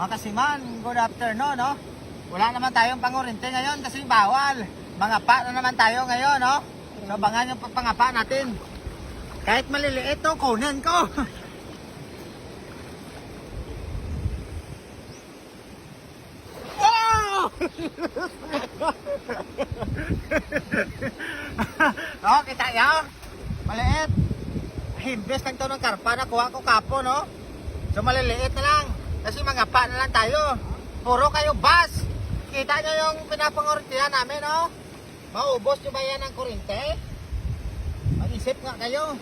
Mga kasiman, good afternoon, no? Wala naman tayong pangurinte ngayon kasi bawal. Mga pa na naman tayo ngayon, no? So, bangan yung pangapa natin. Kahit maliliit to, kunin ko. Oh! no, kita nyo? Maliit. Himbes lang to ng karpa na kuha ko kapo, no? So maliliit na lang. Kasi mga pa na lang tayo. Puro kayo bus. Kita nyo yung pinapangorintihan namin, no? Maubos nyo ba yan ng kurinte? Mag-isip nga kayo.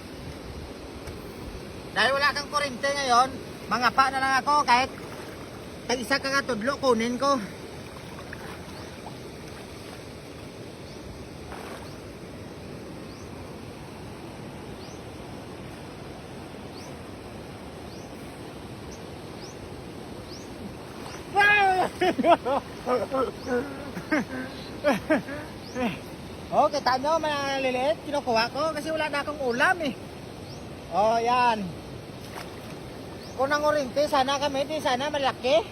Dahil wala kang kurinte ngayon, mga pa na lang ako kahit tag isa ka nga tudlo, kunin ko. Oh, kita nyo, maliliit. Kinukuha ko kasi wala na akong ulam eh. Oh, yan. Kung nang orinte, sana kami, di sana malaki.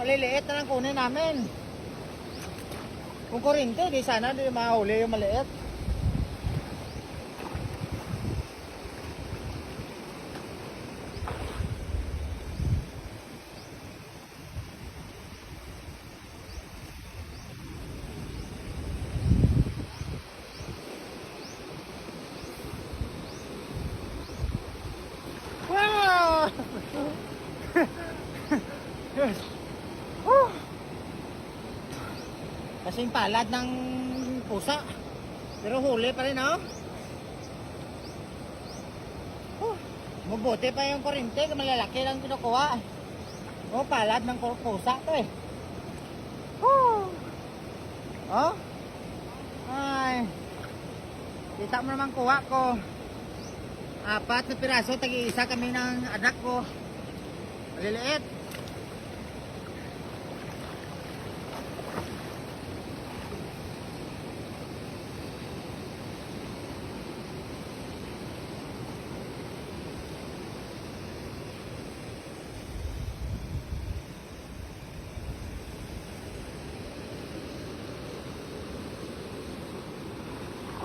Maliliit na lang kunin namin. Kung kurinte, di sana di mahuli yung maliit. Wow! Whew! Kasing palad ng pusa. Pero huli pa rin, oh. Huh. Mabuti pa yung kurente, malalaki lang kinukuha. Oh, palad ng pu- pusa to eh. Huh. Oh. Ay. Kita mo naman kuha ko. Apat na piraso, tagi-isa kami ng anak ko. Maliliit.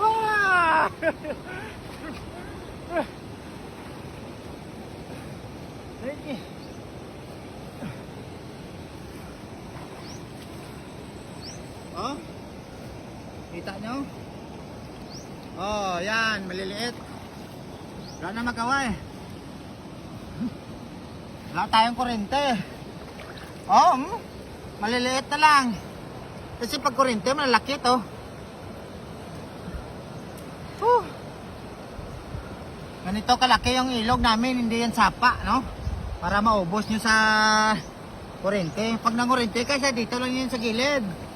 Ah! Sige. Oh. Kita nyo? Oh, yan, maliliit. Wala na magawa eh. Wala tayong kurente. Oh, hmm. maliliit na lang. Kasi pag kurente, malalaki to. Huh. Ganito kalaki yung ilog namin, hindi yan sapa, no? Para maubos nyo sa kurente. Pag nangurente kasi dito lang yun sa gilid.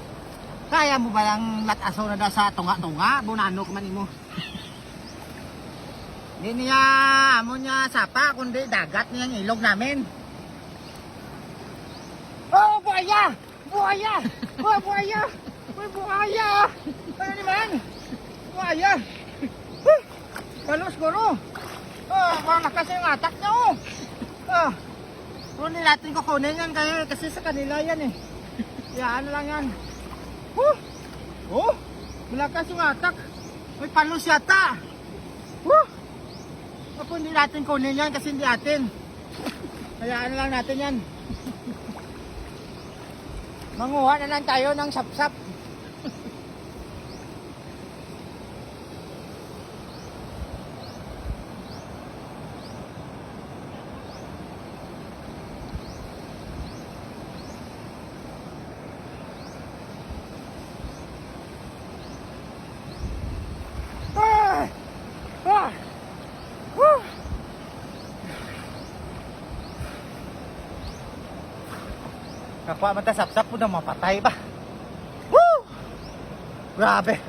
Kaya mo ba lang lataso na da sa tunga-tunga? Bunano ka man mo. Hindi niya, amo niya sapa, kundi dagat niya yung ilog namin. Oh, buhaya! Buhaya! Oh, buhaya! Oh, buhaya! Ano naman? Buhaya! Huh! Balos guro! Oh, malakas yung atak niya oh! Oh! Kunin natin kukunin yan kaya kasi sa kanila yan eh. Yan lang yan. Huh! Oh! Malakas yung atak. May palos yata. Huh! Ako hindi natin kunin yan kasi hindi atin. Hayaan lang natin yan. Manguha na lang tayo ng sapsap. Ah! Ah! Woo! Kapwa man sapsap po na mapatay ba? Woo! Grabe!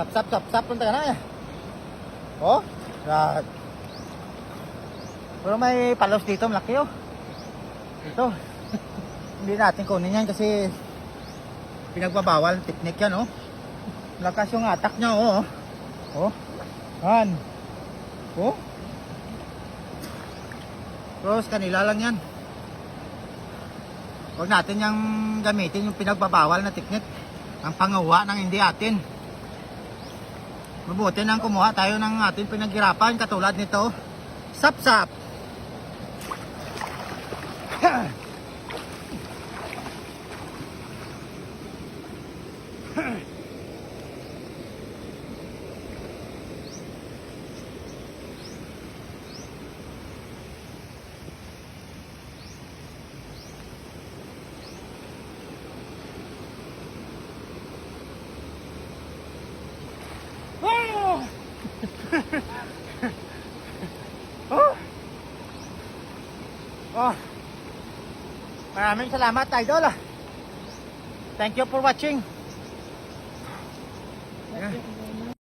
Sapsap, sapsap punta ka na eh. Oh, grabe. Pero may palos dito, malaki oh. Dito. Hindi natin kunin yan kasi pinagbabawal, picnic yan oh. Lakas yung atak niya oh. Oh. Han. Oh. Pero sa kanila lang yan. Huwag natin yung gamitin yung pinagbabawal na tiknik. Ang pangawa ng hindi atin. Mabuti nang kumuha tayo ng ating pinaghirapan katulad nito. Sap-sap! Oh! ko. Maraming salamat, idol. Thank you for watching. Thank you.